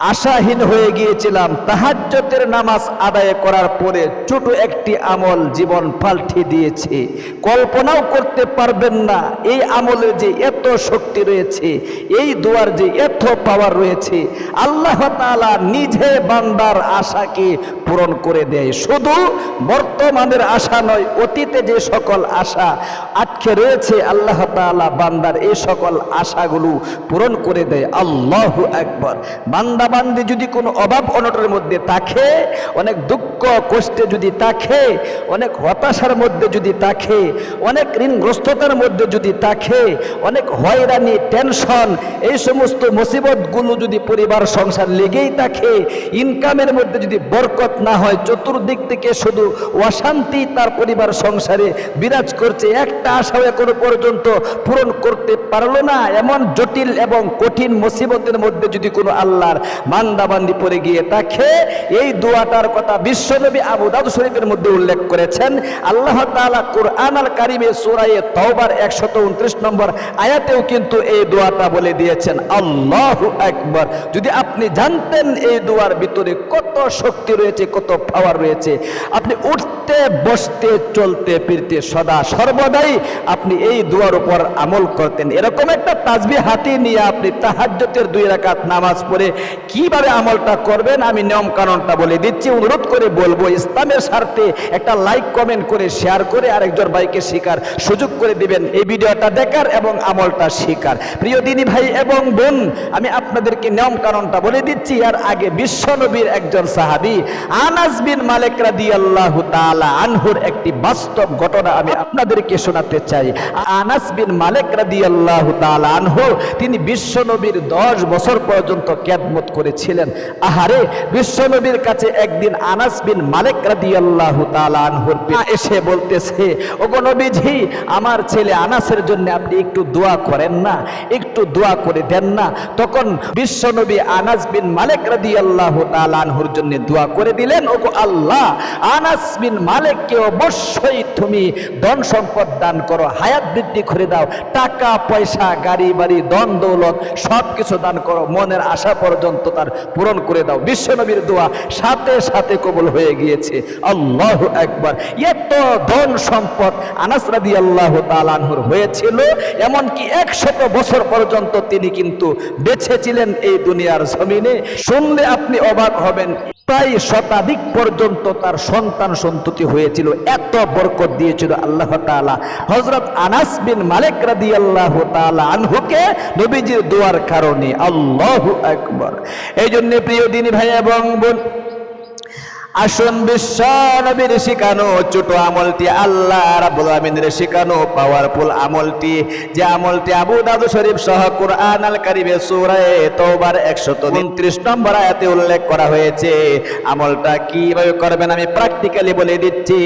আশাহীন হয়ে গিয়েছিলাম। তাহাজ্জতের নামাজ আদায় করার পরে ছোট একটি আমল জীবন পাল্টে দিয়েছে। কল্পনাও করতে পারবেন না এই আমলে যে এত শক্তি রয়েছে, এই দোয়ার যে এত পাওয়ার রয়েছে, আল্লাহ তাআলা নিজে বান্দার আশাকে পূরণ করে দেয়। শুধু বর্তমানের আশা নয়, অতীতে যে সকল আশা আটকে রয়েছে, আল্লাহ তাআলা বান্দার এই সকল আশাগুলো পূরণ করে দেয়। আল্লাহ একবার বান্দা বান্দি যদি কোনো অভাব অনটনের মধ্যে থাকে, অনেক দুঃখ, কষ্টে যদি থাকে, অনেক হতাশার মধ্যে যদি থাকে, অনেক ঋণগ্রস্ততার মধ্যে যদি থাকে, অনেক হয়রানি, টেনশন, এই সমস্ত মুসিবতগুলো যদি পরিবার, সংসার লেগেই থাকে, ইনকামের মধ্যে যদি বরকত না হয়, চতুর্দিক থেকে শুধু অশান্তি তার পরিবার, সংসারে বিরাজ করছে। একটা আশাও এখনও পর্যন্ত পূরণ করতে পারল না। এমন জটিল এবং কঠিন মুসিবতের মধ্যে যদি কোনো আল্লাহর বান্দাবান্দি পরে গিয়ে থাকে এই দোয়াটার কথা বিশ্বনবী আবু দাউদ শরীফের মধ্যে উল্লেখ করেছেন। আল্লাহ তাআলা কুরআন আল কারিমে সূরায়ে তওবার 129 নম্বর আয়াতেও কিন্তু এই দোয়াটা বলে দিয়েছেন। আল্লাহু আকবার। যদি আপনি জানতেন এই দোয়ার ভিতরে কত শক্তি রয়েছে, কত পাওয়ার রয়েছে, আপনি উঠতে, বসতে, চলতে, ফিরতে সদা সর্বদাই আপনি এই দোয়ার উপর আমল করতেন। এরকম একটা তাজবি হাতে নিয়ে আপনি তাহাজ্জতের দুই রাকাত নামাজ পড়ে কীভাবে আমলটা করবেন আমি নিয়ম কানুনটা বলে দিচ্ছি। অনুরোধ করে বলব, ইসলামের স্বার্থে একটা লাইক কমেন্ট করে শেয়ার করে আরেকজন ভাইকে শিকার সুযোগ করে দিবেন। এই ভিডিওটা দেখার এবং আমলটা শিকার। প্রিয় দিনী ভাই এবং বোন, আমি আপনাদেরকে নিয়ম কানুনটা বলে দিচ্ছি। আর আগে বিশ্বনবীর একজন সাহাবি, আনাস বিন মালিক রাদিয়াল্লাহু আনহুর একটি বাস্তব ঘটনা আমি আপনাদেরকে শোনাতে চাই। আনাস বিন মালিক রাদিয়াল্লাহু আনহু, তিনি বিশ্বনবীর 10 বছর পর্যন্ত খেদমত করেছিলেন। আহারে, বিশ্বনবীর কাছে একদিন আনাস বিন মালিক রাদিয়াল্লাহু তাআলা এসে বলতেছে, ওগো নবীজি, আমার ছেলে আনাসের জন্য আপনি একটু দোয়া করেন না, একটু দোয়া করে দেন না। তখন বিশ্বনবী আনাস বিন মালিক রাদিয়াল্লাহু তাআলা আনহুর জন্য দোয়া করে দিলেন, ওগো আল্লাহ, আনাস বিন মালিককে অবশ্যই তুমি ধন সম্পদ দান করো, হায়াত বৃদ্ধি করে দাও, টাকা, পয়সা, গাড়ি, বাড়ি ধন দৌলত সব কিছু দান করো, মনের আশা পর্যন্ত তার পূরণ করে দাও। বিশ্বনবীর দোয়া সাথে সাথে কবল হয়ে গিয়েছে। আল্লাহ একবার এত ধন সম্পদ আনাস রাদি আল্লাহ তালানহুর হয়েছিল, এমনকি একশত বছর পর্যন্ত তিনি কিন্তু বেছেছিলেন এই দুনিয়ার জমিনে। শুনলে আপনি অবাক হবেন। প্রায় শতাধিক পর্যন্ত তার সন্তান সন্ততি হয়েছিল, এত বরকত দিয়েছিল আল্লাহ তালা হজরত আনাস বিন মালিক রাদি আল্লাহ তালা আনহুকে নবীজির দোয়ার কারণে। আল্লাহ একবার এই জন্য প্রিয় দিনী ভাই এবং বোন আসুন বিশ্ব নবীর শিখানো ছোট আমলটি, আল্লাহ রাব্বুল আমিনের শিখানো পাওয়ারফুল আমলটি। যে আমলটি আবু দাদু শরীফ সহ কুরআন আল কারিমে সূরা তওবার 129 নম্বর আয়াতে উল্লেখ করা হয়েছে। আমলটা কীভাবে করবেন আমি প্র্যাকটিক্যালি বলে দিচ্ছি।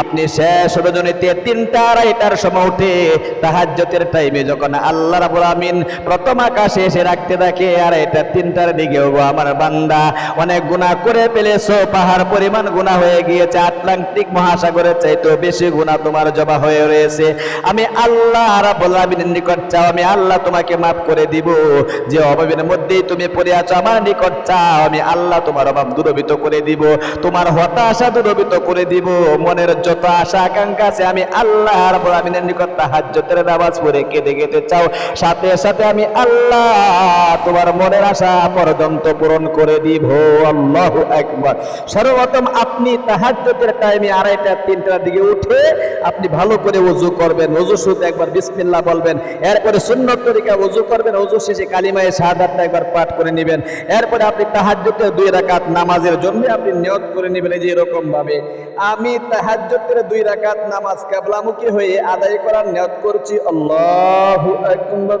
আপনি শেষ রজনীতে তিনটা আড়াইটার সময় উঠে তাহাজ্জতের টাইমে যখন আল্লাহ রাব্বুল আমিন প্রথম আকাশে এসে রাখতে থাকে আর এটা তিনটার দিকে আমার বান্দা। অনেক গুনাহ করে ফেলেছো, পাহাড় পরিমাণ গুনাহ হয়ে গিয়েছে, আটলান্টিক মহাসাগরের চাইতেও বেশি গুনাহ তোমার জমা হয়ে রয়েছে। আমি আল্লাহ রাব্বুল আমিনের নিকট চাও, আমি আল্লাহ তোমাকে মাফ করে দিব। যে অভাবের মধ্যেই তুমি পড়ে আছো, আমার নিকট চাও, আমি আল্লাহ তোমার অভাব দূরবিত করে দিব। তোমার হতাশা দূরবিত করে দিব। মনের যত আশা, আকাঙ্ক্ষা আছে, আমি আল্লাহ রাব্বুল আমিনের নিকট তাহাজ্জুদের নামাজ পড়ে কেঁদে কেঁদে চাও। সাথে সাথে আমি আল্লাহ তোমার মনের আশা পর্যন্ত পূরণ করে দিব। আল্লাহু আকবার। সর্বপ্রথম আপনি তাহাজ্জুদের টাইমে আড়াইটা, তিনটার দিকে উঠে আপনি ভালো করে ওযু করবেন। ওযু শুরুতে একবার বিসমিল্লাহ বলবেন। এরপরে সুন্নত তরিকা ওযু করবেন। ওযু শেষে কালিমায়ে শাহাদাতটা একবার পাঠ করে নেবেন। এরপরে আপনি তাহাজ্জুদের দুই রাকাত নামাজের জন্য আপনি নিয়ত করে নেবেন এই যে এরকম ভাবে আমি তাহাজ্জুদের দুই রাকাত নামাজ কিবলামুখী হয়ে আদায় করার নিয়ত করছি। আল্লাহু আকবার।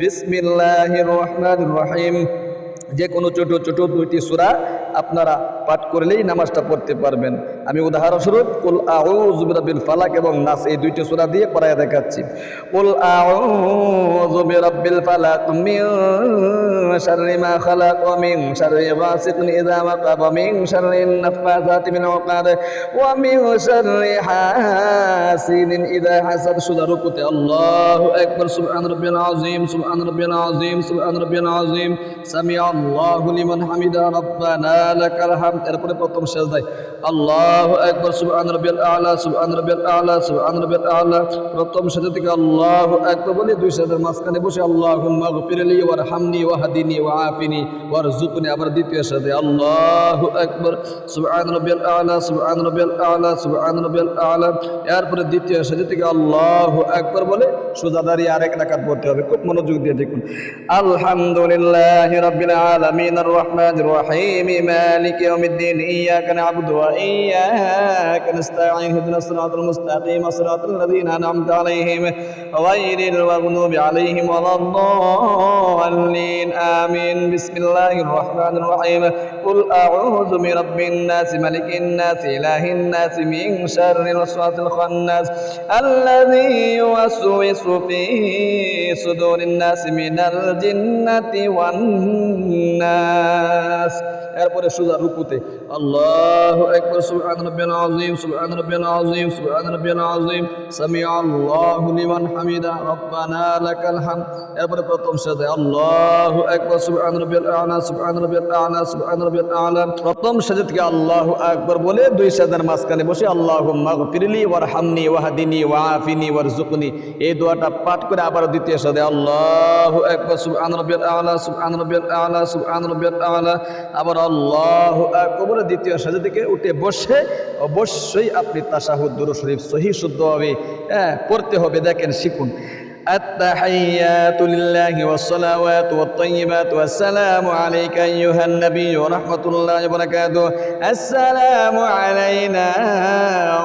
বিসমিল্লাহ রহমান রহিম। যে কোনো ছোট ছোট দুইটি সুরা আপনারা পাঠ করলেই নামাজটা পড়তে পারবেন। আমি উদাহরণস্বরূপ, কুল আউযু বিরাব্বিল ফালাক এবং নাস এই দুইটি সূরা দিয়ে পড়ায় দেখাচ্ছি। কুল আউযু বিরাব্বিল ফালাক মিন শাররি মা খালাক ওয়া মিন শাররি গাসিকিন ইযা ওয়াকাব ওয়া মিন শাররিন নাফাযাতি মিন উকাদ ওয়া মিন শাররি হাসিদিন ইযা হাসাদ সুদা রুকুতে আল্লাহু আকবার, সুবহান রাব্বিয়াল আযীম সুবহান রাব্বিয়াল আযীম সুবহান রাব্বিয়াল আযীম আল্লাহু লিমান হামিদা রব্বানা লাকাল হামদ এরপরে প্রথম সেজদায় আল্লাহু আকবার, সুবহান রাব্বিয়াল আ'লা, সুবহান রাব্বিয়াল আ'লা, সুবহান রাব্বিয়াল আ'লা। প্রথম সেজদা থেকে আল্লাহু আকবার বলে দুই সেজদার মাঝখানে বসে, আল্লাহুম্মা গফিরলি ওয়ারহামনি ওয়াহদিনি ওয়াআফিনি ওয়ারজুকনি আবার দ্বিতীয় সেজদায় আল্লাহু আকবার, সুবহান রাব্বিয়াল আ'লা, সুবহান রাব্বিয়াল আ'লা, সুবহান রাব্বিয়াল আ'লা। এরপরে দ্বিতীয় সেজদা থেকে আল্লাহু আকবার বলে সোজা দাঁড়িয়ে আরেক রাকাত পড়তে হবে। খুব মনোযোগ দিয়ে দেখুন, আলহামদুলিল্লাহি রাব্বিল আলামিন আর রহমানির রহিম, মালিক ইয়াউমিদ্দিন ইয়াকা না'বুদু ওয়া ইয়াকা নাস্তাঈন ইহদিনাস সিরাতাল মুস্তাকিম সিরাতাল লাযীনা আন'আমতা আলাইহিম গায়রিল মাগদুবি আলাইহিম ওয়ালাদ-দাল্লিন আমিন বিসমিল্লাহির রহমানির রহিম কুল আউযু বিরাব্বিন নাস মালিকিন নাস ইলাহিন নাস মিন শাররিল ওয়াসওয়াসিল খান্নাস الذي يوسوس في صدور الناس من الجنة والناس এরপরে সুজা রুকুতে আল্লাহু আকবার, সুবহান রাব্বিয়াল আযীম, সুবহান রাব্বিয়াল আযীম, সুবহান রাব্বিয়াল আযীম। সামি আল্লাহু লিমান হামিদা, রব্বানা লাকাল হামদ। এরপরে প্রথম সাজদা আল্লাহু আকবার, সুবহান রাব্বিয়াল আ'লা, সুবহান রাব্বিয়াল আ'লা, সুবহান রাব্বিয়াল আ'লা। প্রথম সাজদা থেকে আল্লাহু আকবার বলে দুই সাজদার মাঝখানে বসে আল্লাহুম্মা গফিরলি ওয়ারহামনি ওয়াহদিনি ওয়াআফিনি ওয়ারজুকনি এই দোয়াটা পাঠ করে আবার দ্বিতীয় সাজদা আল্লাহু আকবার, সুবহান রাব্বিয়াল আ'লা, সুবহান রাব্বিয়াল আ'লা, সুবহান রাব্বিয়াল আ'লা। আবার আল্লাহু আকবার বলে দ্বিতীয় সাজদা থেকে উঠে বসে অবশ্যই আপনি তাশাহুদ দুরূদ শরীফ সহি শুদ্ধভাবে হ্যাঁ পড়তে হবে দেখেন শিখুন التحيات لله والصلوات والطيبات والسلام عليك أيها النبي ورحمة الله وبركاته السلام علينا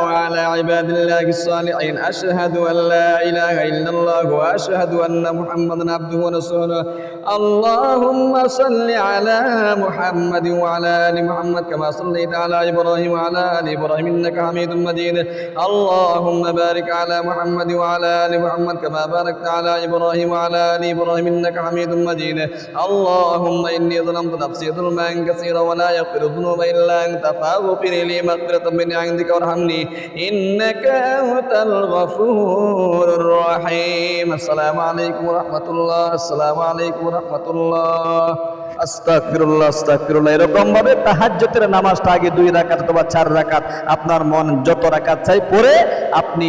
وعلى عباد الله الصالحين أشهد أن لا إله إلا الله وأشهد أن محمدا عبده ورسوله اللهم صل على محمد وعلى آل محمد كما صليت على إبراهيم وعلى آل إبراهيم إنك حميد مجيد. اللهم بارك على محمد وعلى آل محمد كما باركت على إبراهيم وعلى آل إبراهيم إنك حميد مجيد. اللهم إني ظلمت نفسي ظلما كثيرا ولا يغفر الذنوب إلا أنت فاغفر لي مغفرة من عندك وارحمني. إنك أنت الغفور الرحيم. السلام عليكم ورحمة الله. السلام عليكم ورحمة الله. আস্তাগফিরুল্লাহ এরকম ভাবে তাহাজ্জুদের নামাজটা আগে দুই রাকাত অথবা চার রাকাত আপনার মন যত রাকাত চাই আপনি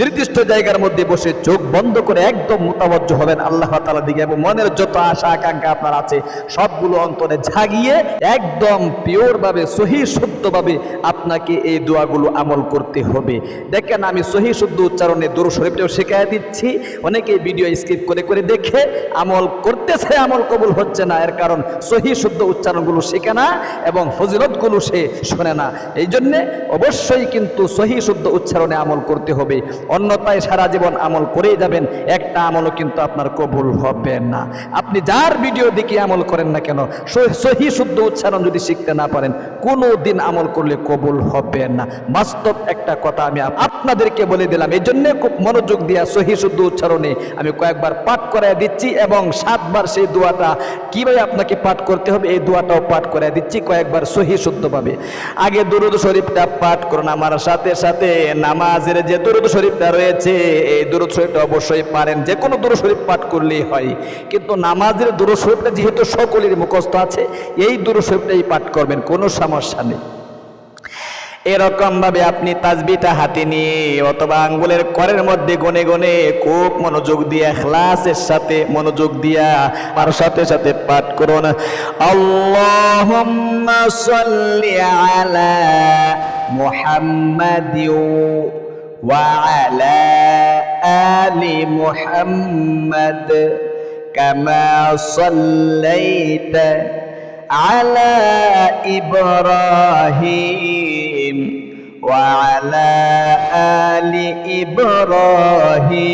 নির্দিষ্ট জায়গার মধ্যে বসে চোখ বন্ধ করে একদম মোতাবজ্জ হবেন আল্লাহ তাআলার দিকে এবং মনের যত আশা, আকাঙ্ক্ষা আপনার আছে, সবগুলো অন্তরে ঝাগিয়ে একদম পিওর ভাবে সহি শুদ্ধভাবে আপনাকে এই দোয়াগুলো আমল করতে হবে। দেখেন, আমি সহি শুদ্ধ উচ্চারণে দূর শরীফটাও শেখায় দিচ্ছি। অনেকে ভিডিও স্কিপ করে করে দেখে আমল করতেছে, আমল কবুল হচ্ছে না। এর কারণ সহি শুদ্ধ উচ্চারণগুলো শেখে না এবং ফজিলতগুলো সে শোনে না। এই জন্যে অবশ্যই কিন্তু সহি শুদ্ধ উচ্চারণে আমল করতে হবে। অন্যথায় সারা জীবন আমল করেই যাবেন, একটা আমলও কিন্তু আপনার কবুল হবে না। আপনি যার ভিডিও দেখে আমল করেন না কেন, সহি শুদ্ধ উচ্চারণ যদি শিখতে না পারেন কোনো দিন আমল করলে কবুল হবে না। বাস্তব একটা কথা আমি আপনাদেরকে বলে দিলাম। এই জন্য খুব মনোযোগ দিয়া সহি শুদ্ধ উচ্চারণে আমি কয়েকবার পাঠ করাই দিচ্ছি এবং সাতবার সেই দোয়াটা কীভাবে আপনাকে পাঠ করতে হবে, এই দোয়াটাও পাঠ করে দিচ্ছি কয়েকবার সহি শুদ্ধভাবে। আগে দুরুদ শরীফটা পাঠ করুন আমার সাথে সাথে, নামাজের যে দুরুদ শরীফটা রয়েছে, এই দুরুদ শরীফটা অবশ্যই পারেন। যে কোনো দুরুদ শরীফ পাঠ করলেই হয়। কিন্তু নামাজের দুরুদ শরীফটা যেহেতু সকলের মুখস্থ আছে, এই দুরুদ শরীফটাই পাঠ করবেন, কোনো সমস্যা নেই। এরকম ভাবে আপনি তাজবিটা হাতে নিয়ে অথবা আঙ্গুলের করের মধ্যে গনে গনে খুব মনোযোগ দিয়ে খ্লাসের সাথে মনোযোগ দিয়া আর সাথে সাথে পাঠ করুন। আল্লাহুম্মা সাল্লি আলা মুহাম্মাদ আলি কামা আলা ইব্রাহিম। وعلى آل إبراهيم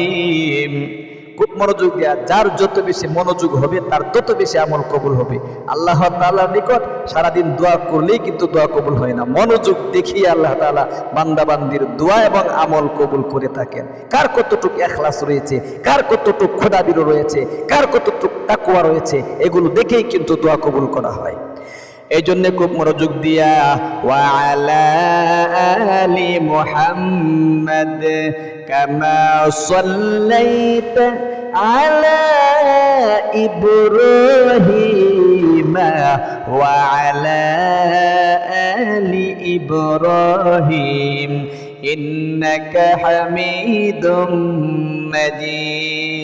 খুব মনোযোগ দেওয়া যার যত বেশি মনোযোগ হবে তার তত বেশি আমল কবুল হবে আল্লাহ তাআলার নিকট সারাদিন দোয়া করলেই কিন্তু দোয়া কবুল হয় না মনোযোগ দেখিয়ে আল্লাহ তাআলা বান্দাবান্দির দোয়া এবং আমল কবুল করে থাকেন কার কতটুকু এখলাস রয়েছে কার কতটুকু খোদাবিরও রয়েছে কার কতটুকু তাকুয়া রয়েছে এগুলো দেখেই কিন্তু দোয়া কবুল করা হয় এজন্য খুব মনোযোগ দিয়া ওয়া আলা আলি মুহাম্মদ কামা সাল্লাইতা আলা ইব্রাহিম ওয়ালা আলি ইব্রাহিম ইন্নাকা হামিদুম মাজিদ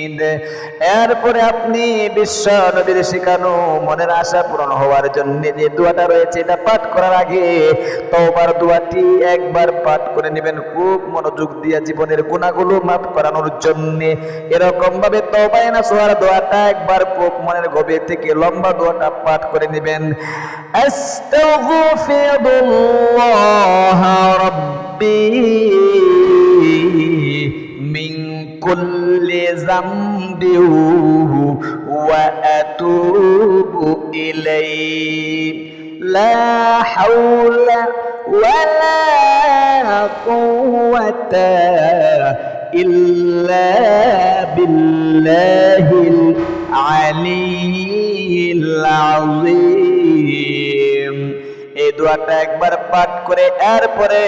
এরপরে আপনি বিশ্ব নবীর শেখানো মনের আশা পূরণ হওয়ার জন্য যে দোয়াটা রয়েছে এটা পাঠ করার আগে তওবার দোয়াটি একবার পাঠ করে নেবেন খুব মনোযোগ দিয়ে জীবনের গুণাগুলো মাফ করানোর জন্য এরকম ভাবে তওবায় না সোয়ার দোয়াটা একবার খুব মনের গভীর থেকে লম্বা দোয়াটা পাঠ করে নেবেন আস্তাগফিরুল্লাহ ربي من كل ذنب وأتوب إليه. لا حول ولا قوة إلا بالله العلي العظيم. এই أكبر পাঠ করে এরপরে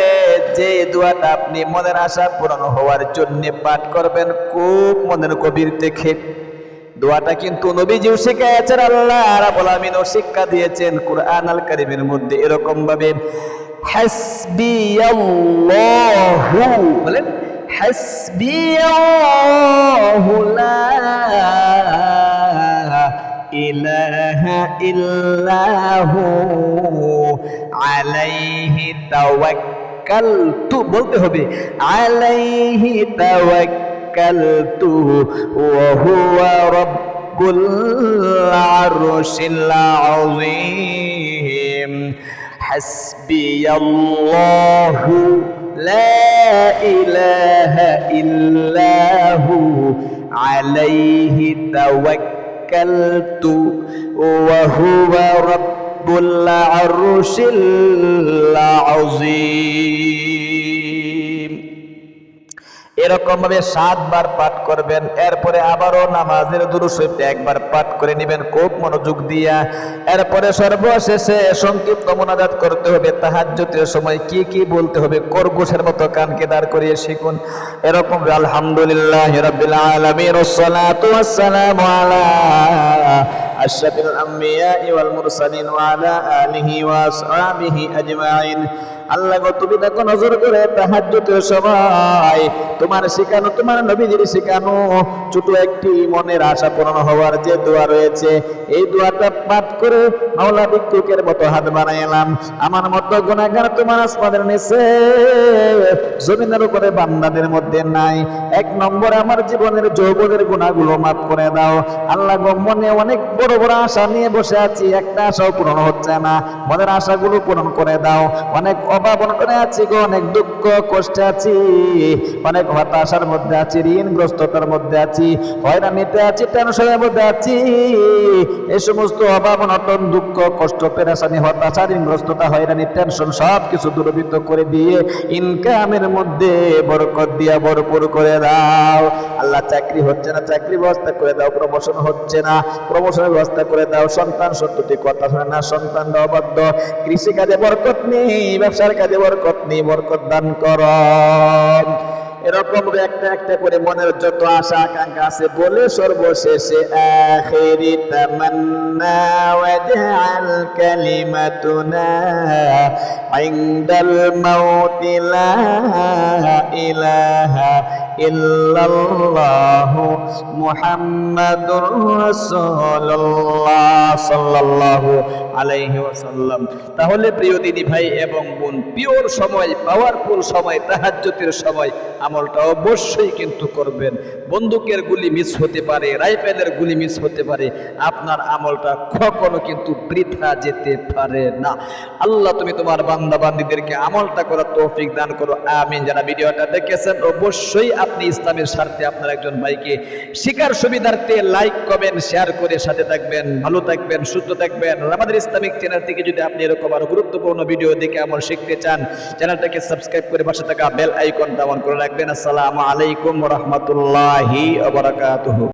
যে দোয়াটা আপনি মনের আশা পূরণ হওয়ার জন্য পাঠ করবেন, খুব মনের কবির দেখে। দোয়াটা কিন্তু নবীজিও শিখাইছেন আল্লাহ আমিনও শিক্ষা দিয়েছেন কুরআন আল কারীমের মধ্যে এরকম ভাবে হাসবিয়াল্লাহু, বলেন লা ইলাহা ইল্লাহু। আলাইহি তাওয়াক্কালতু বলতে হবে আলাইহি তাওয়াক্কালতু ওয়া হুয়া রাব্বুল আরশিল আযীম হাসবিয়াল্লাহু লা ইলাহা ইল্লাহু আলাইহি তাওয়াক্কালতু ওয়া হুয়া রাব্বুল রব্বুল এরকম ভাবে সাতবার পাঠ করবেন, এরপরে আবারও নামাজের দুরুশরীফটা একবার পাঠ করে নেবেন, খুব মনোযোগ দিয়া। এরপরে সর্বশেষে সংক্ষিপ্ত মোনাজাত করতে হবে তাহাজ্যতের সময় কি কি বলতে হবে করগুশের মতো কানকে দাঁড় করিয়ে শিখুন। এরকম আলহামদুলিল্লাহ রবিল আলা أشرف الأنبياء والمرسلين وعلى آله وأصحابه أجمعين. আল্লাহ গো, তুমি দেখো নজর করে তাহাজ্জুদের সময় তোমার শেখানো, তোমার নবীজির শেখানো, ছোট একটি মনের আশা পূরণ হওয়ার যে দোয়া রয়েছে, এই দোয়াটা পাঠ করে মাওলা ভিক্ষুকের মতো হাত বানাইলাম আমার মতো গুণাগার তোমার আসমানের নিচে, জমিনের উপরে বান্দাদের মধ্যে নাই। এক নম্বর, আমার জীবনের যৌবনের গুণাগুলো মাফ করে দাও। আল্লাহ গো, মনে অনেক বড় বড় আশা নিয়ে বসে আছি, একটা আশাও পূরণ হচ্ছে না। মনের আশাগুলো পূরণ করে দাও। অনেক অভাব অনটনে আছি গো, অনেক দুঃখ, কষ্টে আছি। অনেক হতাশার মধ্যে আছি, ঋণগ্রস্ততার মধ্যে আছি, হয়রানিতে আছি টেনশনের মধ্যে আছি। এই সমস্ত অভাব, অনটন, দুঃখ, কষ্ট, পেরেশানি, হতাশা, ঋণগ্রস্ততা, হয়রানি টেনশন সব কিছু দূরবৃত্ত করে দিয়ে ইনকামের মধ্যে বরকত দিয়া ভরপুর করে দাও। আল্লাহ চাকরি হচ্ছে না চাকরি ব্যবস্থা করে দাও প্রমোশন হচ্ছে না প্রমোশনের ব্যবস্থা করে দাও। সন্তান সন্ততি কথা শোনে না সন্তান অবাধ্য। কৃষিকাজে বরকত নেই ব্যবসার কাজে বরকত নেই, বরকত দান কর। এরকম একটা একটা করে মনের যত আশা, আকাঙ্ক্ষা আছে, বলে সর্বশেষে আখেরি তামান্না ওয়াজআল কালিমাতুনা ইনদাল মাউতি লা ইলাহা আলাইহি তাহলে প্রিয় দিদি ভাই এবং বোন, পিওর সময়, পাওয়ারফুল সময়, তাহাজ্জুদের সময় আমলটা অবশ্যই কিন্তু করবেন। বন্দুকের গুলি মিস হতে পারে, রাইফেলের গুলি মিস হতে পারে, আপনার আমলটা কখনো কিন্তু বৃথা যেতে পারে না। আল্লাহ তুমি তোমার বান্দা বান্দিদেরকে আমলটা করার তৌফিক দান করো, আমিন। যারা ভিডিওটা দেখেছেন, অবশ্যই আপনি ইসলামের স্বার্থে আপনার একজন ভাইকে শিকার সুবিধার্থে লাইক, কমেন্ট, শেয়ার করে সাথে থাকবেন, ভালো থাকবেন, সুস্থ থাকবেন। আমাদের ইসলামিক চ্যানেল থেকে যদি আপনি এরকম আরও গুরুত্বপূর্ণ ভিডিও দেখে আমার শিখতে চান, চ্যানেলটাকে সাবস্ক্রাইব করে পাশে থাকা বেল আইকন অন করে রাখবেন। আসসালামু আলাইকুম রহমতুল্লাহি